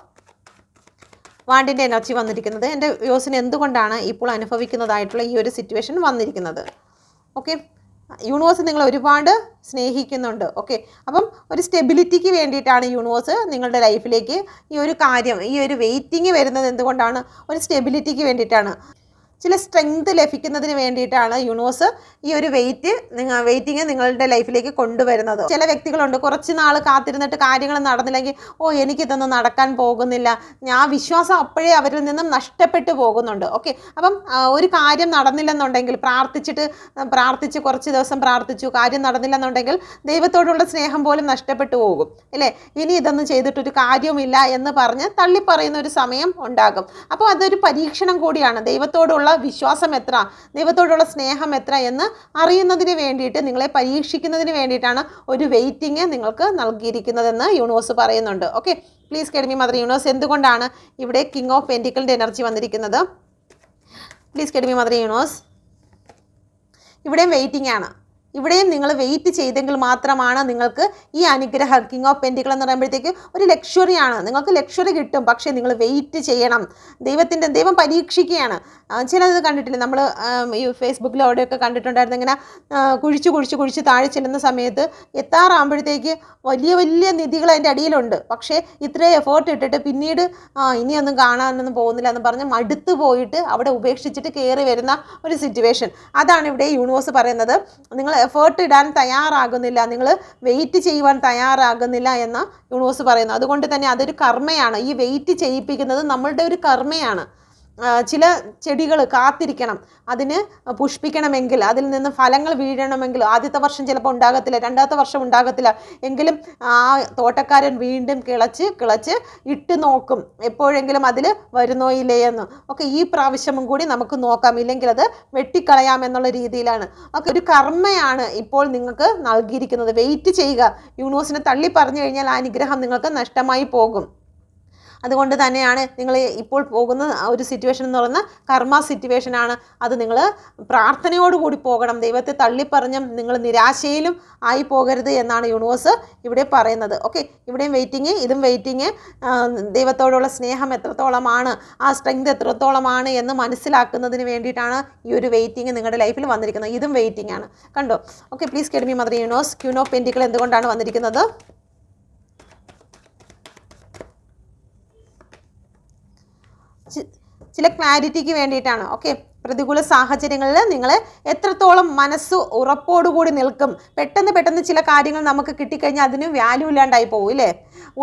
വാണ്ടിന്റെ എനർജി വന്നിരിക്കുന്നത്? എന്റെ വ്യൂസിന് എന്തുകൊണ്ടാണ് ഇപ്പോൾ അനുഭവിക്കുന്നതായിട്ടുള്ള ഈ ഒരു സിറ്റുവേഷൻ വന്നിരിക്കുന്നത്? ഓക്കെ യൂണിവേഴ്സ് നിങ്ങൾ ഒരുപാട് സ്നേഹിക്കുന്നുണ്ട്. ഓക്കെ അപ്പം ഒരു സ്റ്റെബിലിറ്റിക്ക് വേണ്ടിയിട്ടാണ് യൂണിവേഴ്സ് നിങ്ങളുടെ ലൈഫിലേക്ക് ഈ ഒരു കാര്യം ഈ ഒരു വെയിറ്റിംഗ് വരുന്നത് എന്തുകൊണ്ടാണ്? ഒരു സ്റ്റെബിലിറ്റിക്ക് വേണ്ടിയിട്ടാണ്. ചില സ്ട്രെങ്ത് ലഭിക്കുന്നതിന് വേണ്ടിയിട്ടാണ് യൂണിവേഴ്സ് ഈ ഒരു വെയിറ്റ് നിങ്ങൾ വെയിറ്റിംഗ് നിങ്ങളുടെ ലൈഫിലേക്ക് കൊണ്ടുവരുന്നത്. ചില വ്യക്തികളുണ്ട് കുറച്ച് നാൾ കാത്തിരുന്നിട്ട് കാര്യങ്ങൾ നടന്നില്ലെങ്കിൽ ഓ എനിക്കിതൊന്നും നടക്കാൻ പോകുന്നില്ല. ഞാൻ വിശ്വാസം അപ്പോഴേ അവരിൽ നിന്നും നഷ്ടപ്പെട്ടു പോകുന്നുണ്ട്. ഓക്കെ അപ്പം ഒരു കാര്യം നടന്നില്ലെന്നുണ്ടെങ്കിൽ പ്രാർത്ഥിച്ചിട്ട് പ്രാർത്ഥിച്ച് കുറച്ച് ദിവസം പ്രാർത്ഥിച്ചു കാര്യം നടന്നില്ലെന്നുണ്ടെങ്കിൽ ദൈവത്തോടുള്ള സ്നേഹം പോലും നഷ്ടപ്പെട്ടു പോകും. അല്ലേ? ഇനി ഇതൊന്നും ചെയ്തിട്ടൊരു കാര്യവുമില്ല എന്ന് പറഞ്ഞ് തള്ളിപ്പറയുന്ന ഒരു സമയം ഉണ്ടാകും. അപ്പോൾ അതൊരു പരീക്ഷണം കൂടിയാണ്. ദൈവത്തോടുള്ള വിശ്വാസം എത്ര? ദൈവത്തോടുള്ള സ്നേഹം എത്ര എന്ന് അറിയുന്നതിന് വേണ്ടിയിട്ട് നിങ്ങളെ പരീക്ഷിക്കുന്നതിന് വേണ്ടിയിട്ടാണ് ഒരു വെയിറ്റിംഗ് നിങ്ങൾക്ക് നൽകിയിരിക്കുന്നതെന്ന് യൂണിവേഴ്സ് പറയുന്നുണ്ട്. Okay please guide me mother universe എന്തുകൊണ്ടാണ് ഇവിടെ കിങ് ഓഫ് പെന്റിക്കിളിന്റെ എനർജി വന്നിരിക്കുന്നത്? Please guide me mother universe ഇവിടെയും വെയിറ്റിംഗ് ആണ്. ഇവിടെയും നിങ്ങൾ വെയിറ്റ് ചെയ്തെങ്കിൽ മാത്രമാണ് നിങ്ങൾക്ക് ഈ അനുഗ്രഹം കിങ് ഓഫ് പെന്റിക്കിൾ എന്ന് പറയുമ്പോഴത്തേക്ക് ഒരു ലക്ഷറിയാണ് നിങ്ങൾക്ക് ലക്ഷറി കിട്ടും പക്ഷേ നിങ്ങൾ വെയിറ്റ് ചെയ്യണം. ദൈവത്തിന്റെ ദൈവം പരീക്ഷിക്കുകയാണ്. ചിലത് കണ്ടിട്ടില്ല? നമ്മൾ ഈ ഫേസ്ബുക്കിൽ അവിടെയൊക്കെ കണ്ടിട്ടുണ്ടായിരുന്നു ഇങ്ങനെ കുഴിച്ച് കുഴിച്ച് കുഴിച്ച് താഴെ ചെല്ലുന്ന സമയത്ത് എത്താറാകുമ്പോഴത്തേക്ക് വലിയ വലിയ നിധികൾ അതിന്റെ അടിയിലുണ്ട്. പക്ഷേ ഇത്രയും എഫേർട്ട് ഇട്ടിട്ട് പിന്നീട് ഇനിയൊന്നും കാണാനൊന്നും പോകുന്നില്ല എന്ന് പറഞ്ഞ് മടുത്തു പോയിട്ട് അവിടെ ഉപേക്ഷിച്ചിട്ട് കയറി വരുന്ന ഒരു സിറ്റുവേഷൻ അതാണ് ഇവിടെ യൂണിവേഴ്സ് പറയുന്നത്. നിങ്ങൾ എഫേർട്ട് ഇടാൻ തയ്യാറാകുന്നില്ല. നിങ്ങൾ വെയിറ്റ് ചെയ്യുവാൻ തയ്യാറാകുന്നില്ല എന്ന് യൂണിവേഴ്സ് പറയുന്നു. അതുകൊണ്ട് തന്നെ അതൊരു കർമ്മയാണ്. ഈ വെയിറ്റ് ചെയ്യിപ്പിക്കുന്നത് നമ്മളുടെ ഒരു കർമ്മയാണ്. ചില ചെടികൾ കാത്തിരിക്കണം. അതിന് പുഷ്പിക്കണമെങ്കിൽ അതിൽ നിന്ന് ഫലങ്ങൾ വീഴണമെങ്കിൽ ആദ്യത്തെ വർഷം ചിലപ്പോൾ ഉണ്ടാകത്തില്ല രണ്ടാമത്തെ വർഷം ഉണ്ടാകത്തില്ല. എങ്കിലും ആ തോട്ടക്കാരൻ വീണ്ടും കിളച്ച് കിളച്ച് ഇട്ട് നോക്കും. എപ്പോഴെങ്കിലും അതിൽ വരുന്നോ ഇല്ലേ എന്ന് ഒക്കെ ഈ പ്രാവശ്യവും കൂടി നമുക്ക് നോക്കാം. ഇല്ലെങ്കിൽ അത് വെട്ടിക്കളയാം എന്നുള്ള രീതിയിലാണ്. ഒക്കെ ഒരു കർമ്മയാണ് ഇപ്പോൾ നിങ്ങൾക്ക് നൽകിയിരിക്കുന്നത്. വെയിറ്റ് ചെയ്യുക. യൂണിവേഴ്സിനെ തള്ളി പറഞ്ഞു കഴിഞ്ഞാൽ ആ അനുഗ്രഹം നിങ്ങൾക്ക് നഷ്ടമായി പോകും. അതുകൊണ്ട് തന്നെയാണ് നിങ്ങൾ ഇപ്പോൾ പോകുന്ന ഒരു സിറ്റുവേഷൻ എന്ന് പറയുന്ന കർമ്മ സിറ്റുവേഷനാണ് അത് നിങ്ങൾ പ്രാർത്ഥനയോടുകൂടി പോകണം. ദൈവത്തെ തള്ളിപ്പറഞ്ഞും നിങ്ങൾ നിരാശയിലും ആയി പോകരുത് എന്നാണ് യൂണിവേഴ്സ് ഇവിടെ പറയുന്നത്. ഓക്കെ ഇവിടെയും വെയിറ്റിംഗ് ഇതും വെയിറ്റിംഗ് ദൈവത്തോടുള്ള സ്നേഹം എത്രത്തോളമാണ്? ആ സ്ട്രെങ്ത് എത്രത്തോളമാണ് എന്ന് മനസ്സിലാക്കുന്നതിന് വേണ്ടിയിട്ടാണ് ഈ ഒരു വെയിറ്റിംഗ് നിങ്ങളുടെ ലൈഫിൽ വന്നിരിക്കുന്നത്. ഇതും വെയിറ്റിംഗ് ആണ്. കണ്ടോ? Okay please guide me mother universe queen of എന്തുകൊണ്ടാണ് വന്നിരിക്കുന്നത്? ചില ക്ലാരിറ്റിക്ക് വേണ്ടിയിട്ടാണ്. ഓക്കെ പ്രതികൂല സാഹചര്യങ്ങളിൽ നിങ്ങൾ എത്രത്തോളം മനസ്സ് ഉറപ്പോടുകൂടി നിൽക്കും. പെട്ടെന്ന് പെട്ടെന്ന് ചില കാര്യങ്ങൾ നമുക്ക് കിട്ടിക്കഴിഞ്ഞാൽ അതിന് വാല്യൂ ഇല്ലാണ്ടായി പോകും ഇല്ലേ?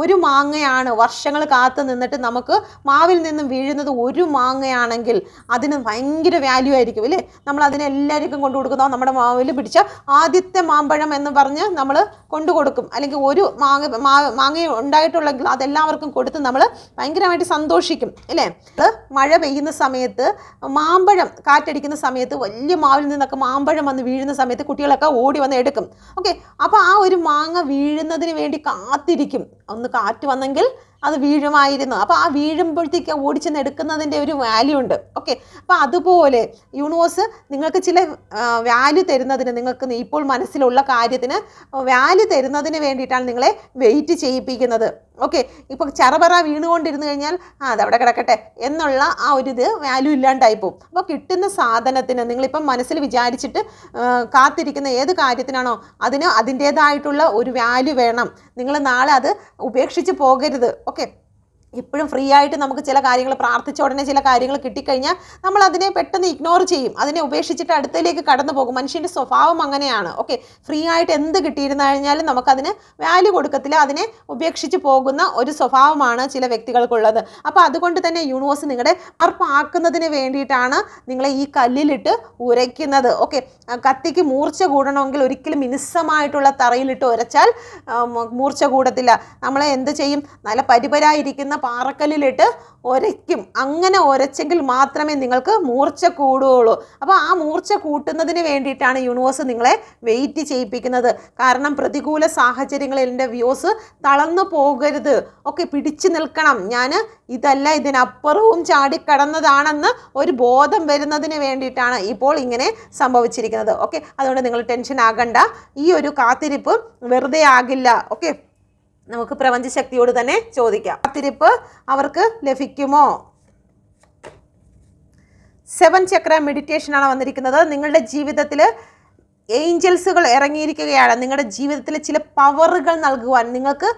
ഒരു മാങ്ങയാണ് വർഷങ്ങൾ കാത്തു നിന്നിട്ട് നമുക്ക് മാവിൽ നിന്നും വീഴുന്നത് ഒരു മാങ്ങയാണെങ്കിൽ അതിന് ഭയങ്കര വാല്യൂ ആയിരിക്കും അല്ലേ നമ്മൾ അതിനെ എല്ലാവർക്കും കൊണ്ടു കൊടുക്കുന്ന നമ്മുടെ മാവിൽ പിടിച്ച ആദ്യത്തെ മാമ്പഴം എന്ന് പറഞ്ഞ് നമ്മൾ കൊണ്ടു കൊടുക്കും. അല്ലെങ്കിൽ ഒരു മാങ്ങ മാങ്ങ ഉണ്ടായിട്ടുള്ളെങ്കിൽ അതെല്ലാവർക്കും കൊടുത്ത് നമ്മൾ ഭയങ്കരമായിട്ട് സന്തോഷിക്കും അല്ലേ മഴ പെയ്യുന്ന സമയത്ത് മാമ്പഴം കാറ്റടിക്കുന്ന സമയത്ത് വലിയ മാവിൽ നിന്നൊക്കെ മാമ്പഴം വന്ന് വീഴുന്ന സമയത്ത് കുട്ടികളൊക്കെ ഓടി വന്ന് എടുക്കും. ഓക്കെ? അപ്പോൾ ആ ഒരു മാങ്ങ വീഴുന്നതിന് വേണ്ടി കാത്തിരിക്കും. ഒന്ന് കാറ്റ് വന്നെങ്കിൽ അത് വീഴുമായിരുന്നു. അപ്പോൾ ആ വീഴുമ്പോഴത്തേക്ക് ഓടിച്ചെന്ന് എടുക്കുന്നതിന്റെ ഒരു വാല്യൂ ഉണ്ട്. ഓക്കെ അപ്പോൾ അതുപോലെ യൂണിവേഴ്സ് നിങ്ങൾക്ക് ചില വാല്യൂ തരുന്നതിന് നിങ്ങൾക്ക് ഇപ്പോൾ മനസ്സിലുള്ള കാര്യത്തിന് വാല്യൂ തരുന്നതിന് വേണ്ടിയിട്ടാണ് നിങ്ങളെ വെയിറ്റ് ചെയ്യിപ്പിക്കുന്നത്. ഓക്കെ ഇപ്പോൾ ചറപറ വീണുകൊണ്ടിരുന്നു കഴിഞ്ഞാൽ ആ അതവിടെ കിടക്കട്ടെ എന്നുള്ള ആ ഒരു ഇത് വാല്യൂ ഇല്ലാണ്ടായി പോകും അപ്പോൾ കിട്ടുന്ന സാധനത്തിന് നിങ്ങളിപ്പം മനസ്സിൽ വിചാരിച്ചിട്ട് കാത്തിരിക്കുന്ന ഏത് കാര്യത്തിനാണോ അതിന് അതിന്റേതായിട്ടുള്ള ഒരു വാല്യൂ വേണം. നിങ്ങൾ നാളെ അത് ഉപേക്ഷിച്ച് പോകരുത്. ഓക്കെ എപ്പോഴും ഫ്രീ ആയിട്ട് നമുക്ക് ചില കാര്യങ്ങൾ പ്രാർത്ഥിച്ച ഉടനെ ചില കാര്യങ്ങൾ കിട്ടിക്കഴിഞ്ഞാൽ നമ്മൾ അതിനെ പെട്ടെന്ന് ഇഗ്നോർ ചെയ്യും. അതിനെ ഉപേക്ഷിച്ചിട്ട് അടുത്തതിലേക്ക് കടന്നു പോകും. മനുഷ്യന്റെ സ്വഭാവം അങ്ങനെയാണ്. ഓക്കെ ഫ്രീ ആയിട്ട് എന്ത് കിട്ടിയിരുന്നു കഴിഞ്ഞാലും നമുക്കതിന് വാല്യൂ കൊടുക്കത്തില്ല. അതിനെ ഉപേക്ഷിച്ച് പോകുന്ന ഒരു സ്വഭാവമാണ് ചില വ്യക്തികൾക്കുള്ളത്. അപ്പോൾ അതുകൊണ്ട് തന്നെ യൂണിവേഴ്സ് നിങ്ങളുടെ അർപ്പാക്കുന്നതിന് വേണ്ടിയിട്ടാണ് നിങ്ങളെ ഈ കല്ലിലിട്ട് ഉരയ്ക്കുന്നത്. ഓക്കെ കത്തിക്ക് മൂർച്ച കൂടണമെങ്കിൽ ഒരിക്കലും മിനുസമായിട്ടുള്ള തറയിലിട്ട് ഉരച്ചാൽ മൂർച്ച കൂടത്തില്ല. നമ്മളെ എന്ത് ചെയ്യും? നല്ല പരിപരായിരിക്കുന്ന പാറക്കല്ലിലിട്ട് ഒരയ്ക്കും. അങ്ങനെ ഒരച്ചെങ്കിൽ മാത്രമേ നിങ്ങൾക്ക് മൂർച്ച കൂടുകയുള്ളൂ. അപ്പോൾ ആ മൂർച്ച കൂട്ടുന്നതിന് വേണ്ടിയിട്ടാണ് യൂണിവേഴ്സ് നിങ്ങളെ വെയിറ്റ് ചെയ്യിപ്പിക്കുന്നത്. കാരണം പ്രതികൂല സാഹചര്യങ്ങളിൽ എന്റെ വ്യൂസ് തളർന്നു പോകരുത്. ഒക്കെ പിടിച്ചു നിൽക്കണം. ഞാൻ ഇതല്ല ഇതിനപ്പുറവും ചാടിക്കടന്നതാണെന്ന് ഒരു ബോധം വരുന്നതിന് വേണ്ടിയിട്ടാണ് ഇപ്പോൾ ഇങ്ങനെ സംഭവിച്ചിരിക്കുന്നത്. ഓക്കെ അതുകൊണ്ട് നിങ്ങൾ ടെൻഷൻ ആകണ്ട. ഈ ഒരു കാത്തിരിപ്പ് വെറുതെ ആകില്ല. ഓക്കെ നമുക്ക് പ്രപഞ്ചശക്തിയോട് തന്നെ ചോദിക്കാം. കാത്തിരിപ്പ് അവർക്ക് ലഭിക്കുമോ? സെവൻ ചക്ര മെഡിറ്റേഷനാണ് വന്നിരിക്കുന്നത്. നിങ്ങളുടെ ജീവിതത്തിൽ ഏഞ്ചൽസുകൾ ഇറങ്ങിയിരിക്കുകയാണ്. നിങ്ങളുടെ ജീവിതത്തിൽ ചില പവറുകൾ നൽകുവാൻ നിങ്ങൾക്ക്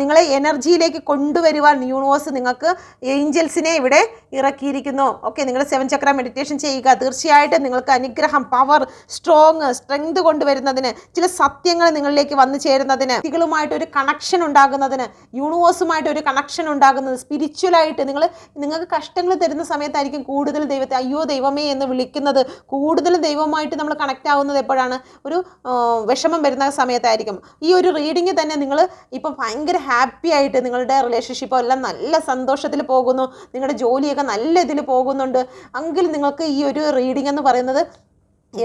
നിങ്ങളെ എനർജിയിലേക്ക് കൊണ്ടുവരുവാൻ യൂണിവേഴ്സ് നിങ്ങൾക്ക് ഏഞ്ചൽസിനെ ഇവിടെ ഇറക്കിയിരിക്കുന്നു. ഓക്കെ നിങ്ങൾ സെവൻ ചക്ര മെഡിറ്റേഷൻ ചെയ്യുക. തീർച്ചയായിട്ടും നിങ്ങൾക്ക് അനുഗ്രഹം പവർ സ്ട്രോങ് സ്ട്രെങ്ത് കൊണ്ടുവരുന്നതിന് ചില സത്യങ്ങൾ നിങ്ങളിലേക്ക് വന്നു ചേരുന്നതിന് വ്യക്തികളുമായിട്ട് ഒരു കണക്ഷൻ ഉണ്ടാകുന്നതിന് യൂണിവേഴ്സുമായിട്ട് ഒരു കണക്ഷൻ ഉണ്ടാകുന്നത് സ്പിരിച്വലായിട്ട് നിങ്ങൾ നിങ്ങൾക്ക് കഷ്ടങ്ങൾ തരുന്ന സമയത്തായിരിക്കും കൂടുതൽ ദൈവത്തെ അയ്യോ ദൈവമേ എന്ന് വിളിക്കുന്നത്. കൂടുതൽ ദൈവമായിട്ട് നമ്മൾ കണക്റ്റ് ആവുന്നത് എപ്പോഴാണ്? ഒരു ആ, വിഷമം വരുന്ന സമയത്തായിരിക്കും. ഈ ഒരു റീഡിങ് തന്നെ നിങ്ങൾ ഇപ്പം ഭയങ്കര ഹാപ്പി ആയിട്ട് നിങ്ങളുടെ റിലേഷൻഷിപ്പോ എല്ലാം നല്ല സന്തോഷത്തിൽ പോകുന്നു. നിങ്ങളുടെ ജോലിയൊക്കെ നല്ല ഇതിൽ പോകുന്നുണ്ട്. എങ്കിൽ നിങ്ങൾക്ക് ഈ ഒരു റീഡിംഗ് എന്ന് പറയുന്നത്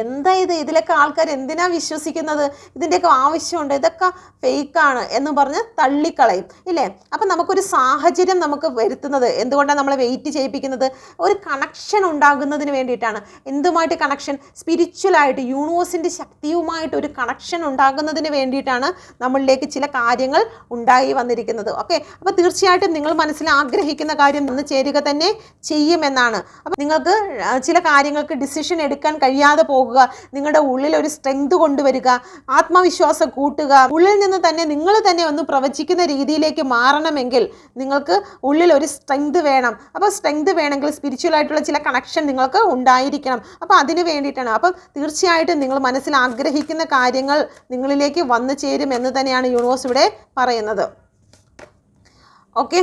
എന്താ ഇത്? ഇതിലൊക്കെ ആൾക്കാർ എന്തിനാ വിശ്വസിക്കുന്നത്? ഇതിന്റെയൊക്കെ ആവശ്യമുണ്ട്. ഇതൊക്കെ ഫേക്കാണ് എന്ന് പറഞ്ഞ് തള്ളിക്കളയും. ഇല്ലേ? അപ്പം നമുക്കൊരു സാഹചര്യം നമുക്ക് വരുത്തുന്നത് എന്തുകൊണ്ടാണ് നമ്മളെ വെയിറ്റ് ചെയ്യിപ്പിക്കുന്നത്? ഒരു കണക്ഷൻ ഉണ്ടാകുന്നതിന് വേണ്ടിയിട്ടാണ്. എന്തുമായിട്ട് കണക്ഷൻ സ്പിരിച്വലായിട്ട് യൂണിവേഴ്സിന്റെ ശക്തിയുമായിട്ട് ഒരു കണക്ഷൻ ഉണ്ടാകുന്നതിന് വേണ്ടിയിട്ടാണ് നമ്മളിലേക്ക് ചില കാര്യങ്ങൾ ഉണ്ടായി വന്നിരിക്കുന്നത്. ഓക്കെ അപ്പോൾ തീർച്ചയായിട്ടും നിങ്ങൾ മനസ്സിൽ ആഗ്രഹിക്കുന്ന കാര്യം നിന്ന് ചേരുക തന്നെ ചെയ്യുമെന്നാണ് അപ്പം നിങ്ങൾക്ക് ചില കാര്യങ്ങൾക്ക് ഡിസിഷൻ എടുക്കാൻ കഴിയാതെ പോകുക നിങ്ങളുടെ ഉള്ളിൽ ഒരു സ്ട്രെങ്ത് കൊണ്ടുവരിക ആത്മവിശ്വാസം കൂട്ടുക ഉള്ളിൽ നിന്ന് തന്നെ നിങ്ങൾ തന്നെ ഒന്ന് പ്രവചിക്കുന്ന രീതിയിലേക്ക് മാറണമെങ്കിൽ നിങ്ങൾക്ക് ഉള്ളിൽ ഒരു സ്ട്രെങ്ത് വേണം. അപ്പോൾ സ്ട്രെങ്ത് വേണമെങ്കിൽ സ്പിരിച്വൽ ആയിട്ടുള്ള ചില കണക്ഷൻ നിങ്ങൾക്ക് ഉണ്ടായിരിക്കണം. അപ്പോൾ അതിന് വേണ്ടിയിട്ടാണ്. അപ്പം തീർച്ചയായിട്ടും നിങ്ങൾ മനസ്സിൽ ആഗ്രഹിക്കുന്ന കാര്യങ്ങൾ നിങ്ങളിലേക്ക് വന്നു ചേരും എന്ന് തന്നെയാണ് യൂണിവേഴ്സ് ഇവിടെ പറയുന്നത്. ഓക്കെ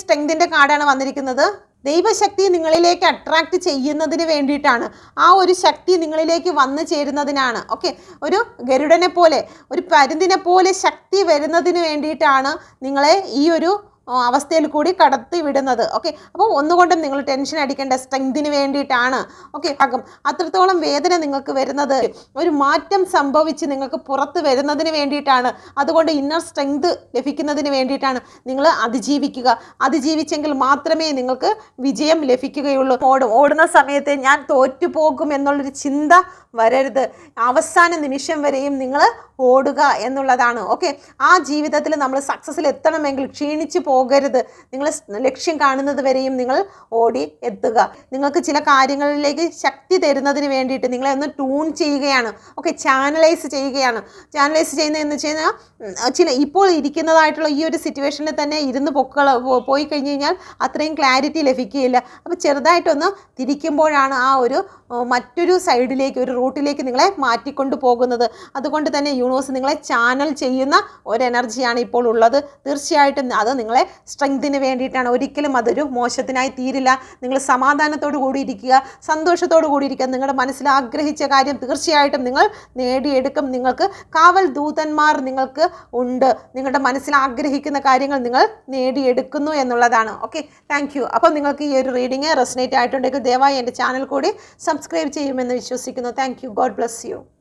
സ്ട്രെങ്തിന്റെ കാർഡാണ് വന്നിരിക്കുന്നത്. ദൈവശക്തി നിങ്ങളിലേക്ക് അട്രാക്റ്റ് ചെയ്യുന്നതിന് വേണ്ടിയിട്ടാണ്. ആ ഒരു ശക്തി നിങ്ങളിലേക്ക് വന്നു ചേരുന്നതിനാണ്. ഓക്കെ ഒരു ഗരുഡനെ പോലെ ഒരു പരുന്തിനെ പോലെ ശക്തി വരുന്നതിന് വേണ്ടിയിട്ടാണ് നിങ്ങളെ ഈ ഒരു അവസ്ഥയിൽ കൂടി കടത്തി വിടുന്നത്. ഓക്കെ അപ്പോൾ ഒന്നുകൊണ്ടും നിങ്ങൾ ടെൻഷൻ അടിക്കേണ്ട സ്ട്രെങ്തിന് വേണ്ടിയിട്ടാണ്. ഓക്കെ ആകും. അത്രത്തോളം വേദന നിങ്ങൾക്ക് വരുന്നത് ഒരു മാറ്റം സംഭവിച്ച് നിങ്ങൾക്ക് പുറത്ത് വരുന്നതിന് വേണ്ടിയിട്ടാണ്. അതുകൊണ്ട് ഇന്നർ സ്ട്രെങ്ത് ലഭിക്കുന്നതിന് വേണ്ടിയിട്ടാണ് നിങ്ങൾ അതിജീവിക്കുക. അതിജീവിച്ചെങ്കിൽ മാത്രമേ നിങ്ങൾക്ക് വിജയം ലഭിക്കുകയുള്ളൂ. ഓടും ഓടുന്ന സമയത്ത് ഞാൻ തോറ്റുപോകും എന്നുള്ളൊരു ചിന്ത വരരുത്. അവസാന നിമിഷം വരെയും നിങ്ങൾ ഓടുക എന്നുള്ളതാണ്. ഓക്കെ? ആ ജീവിതത്തിൽ നമ്മൾ സക്സസ്സിൽ എത്തണമെങ്കിൽ ക്ഷീണിച്ച് പോകരുത്. നിങ്ങൾ ലക്ഷ്യം കാണുന്നത് വരെയും നിങ്ങൾ ഓടി എത്തുക. നിങ്ങൾക്ക് ചില കാര്യങ്ങളിലേക്ക് ശക്തി തരുന്നതിന് വേണ്ടിയിട്ട് നിങ്ങളെ ഒന്ന് ട്യൂൺ ചെയ്യുകയാണ്. ഓക്കെ? ചാനലൈസ് ചെയ്യുകയാണ്. ചാനലൈസ് ചെയ്യുന്നതെന്ന് വെച്ച് കഴിഞ്ഞാൽ ചില ഇപ്പോൾ ഇരിക്കുന്നതായിട്ടുള്ള ഈ ഒരു സിറ്റുവേഷനിൽ തന്നെ ഇരുന്ന് പൊക്കള പോയി കഴിഞ്ഞ് കഴിഞ്ഞാൽ അത്രയും ക്ലാരിറ്റി ലഭിക്കുകയില്ല. അപ്പോൾ ചെറുതായിട്ടൊന്ന് തിരിക്കുമ്പോഴാണ് ആ ഒരു മറ്റൊരു സൈഡിലേക്ക് ഒരു റൂട്ടിലേക്ക് നിങ്ങളെ മാറ്റിക്കൊണ്ട് പോകുന്നത്. അതുകൊണ്ട് തന്നെ യൂണിവേഴ്സ് നിങ്ങളെ ചാനൽ ചെയ്യുന്ന ഒരു എനർജിയാണ് ഇപ്പോൾ ഉള്ളത്. തീർച്ചയായിട്ടും അത് നിങ്ങളെ സ്ട്രെങ്തിന് വേണ്ടിയിട്ടാണ്. ഒരിക്കലും അതൊരു മോശത്തിനായി തീരില്ല. നിങ്ങൾ സമാധാനത്തോടു കൂടിയിരിക്കുക സന്തോഷത്തോടു നിങ്ങളുടെ മനസ്സിൽ ആഗ്രഹിച്ച കാര്യം തീർച്ചയായിട്ടും നിങ്ങൾ നേടിയെടുക്കും. നിങ്ങൾക്ക് കാവൽ ദൂതന്മാർ നിങ്ങൾക്ക് ഉണ്ട്. നിങ്ങളുടെ മനസ്സിൽ ആഗ്രഹിക്കുന്ന കാര്യങ്ങൾ നിങ്ങൾ നേടിയെടുക്കുന്നു എന്നുള്ളതാണ്. ഓക്കെ താങ്ക് യു അപ്പം നിങ്ങൾക്ക് ഈ ഒരു റീഡിങ് റെസനേറ്റ് ആയിട്ടുണ്ടെങ്കിൽ ദയവായി എന്റെ ചാനൽ കൂടി സബ്സ്ക്രൈബ് ചെയ്യുമെന്ന് വിശ്വസിക്കുന്നു. Thank you god bless you